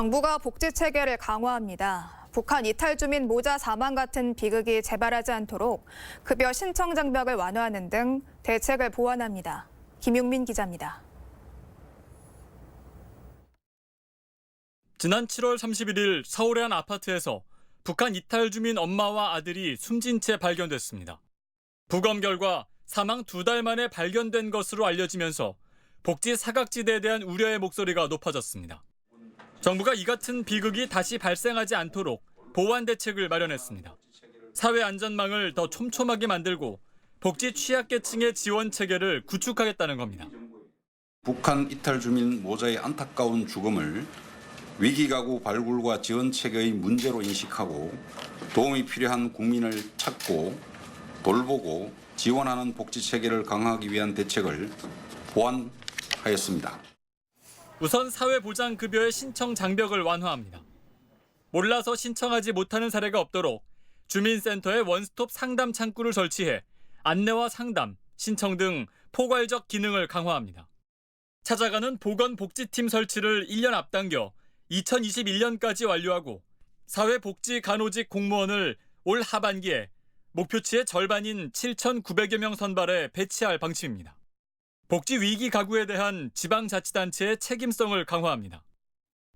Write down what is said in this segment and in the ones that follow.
정부가 복지 체계를 강화합니다. 북한 이탈 주민 모자 사망 같은 비극이 재발하지 않도록 급여 신청 장벽을 완화하는 등 대책을 보완합니다. 김용민 기자입니다. 지난 7월 31일 서울의 한 아파트에서 북한 이탈 주민 엄마와 아들이 숨진 채 발견됐습니다. 부검 결과 사망 두 달 만에 발견된 것으로 알려지면서 복지 사각지대에 대한 우려의 목소리가 높아졌습니다. 정부가 이 같은 비극이 다시 발생하지 않도록 보완 대책을 마련했습니다. 사회 안전망을 더 촘촘하게 만들고 복지 취약계층의 지원 체계를 구축하겠다는 겁니다. 북한 이탈 주민 모자의 안타까운 죽음을 위기가구 발굴과 지원 체계의 문제로 인식하고 도움이 필요한 국민을 찾고 돌보고 지원하는 복지 체계를 강화하기 위한 대책을 보완하였습니다. 우선 사회보장급여의 신청 장벽을 완화합니다. 몰라서 신청하지 못하는 사례가 없도록 주민센터에 원스톱 상담 창구를 설치해 안내와 상담, 신청 등 포괄적 기능을 강화합니다. 찾아가는 보건복지팀 설치를 1년 앞당겨 2021년까지 완료하고 사회복지 간호직 공무원을 올 하반기에 목표치의 절반인 7,900여 명 선발해 배치할 방침입니다. 복지 위기 가구에 대한 지방자치단체의 책임성을 강화합니다.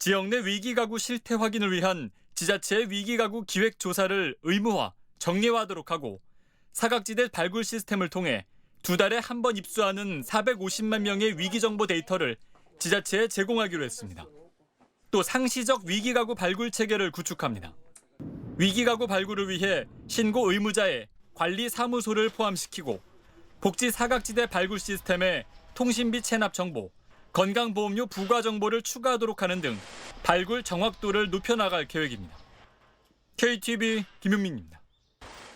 지역 내 위기 가구 실태 확인을 위한 지자체의 위기 가구 기획 조사를 의무화, 정례화하도록 하고 사각지대 발굴 시스템을 통해 두 달에 한 번 입수하는 450만 명의 위기 정보 데이터를 지자체에 제공하기로 했습니다. 또 상시적 위기 가구 발굴 체계를 구축합니다. 위기 가구 발굴을 위해 신고 의무자의 관리 사무소를 포함시키고 복지 사각지대 발굴 시스템에 통신비 체납 정보, 건강보험료 부과 정보를 추가하도록 하는 등 발굴 정확도를 높여나갈 계획입니다. KTV 김용민입니다.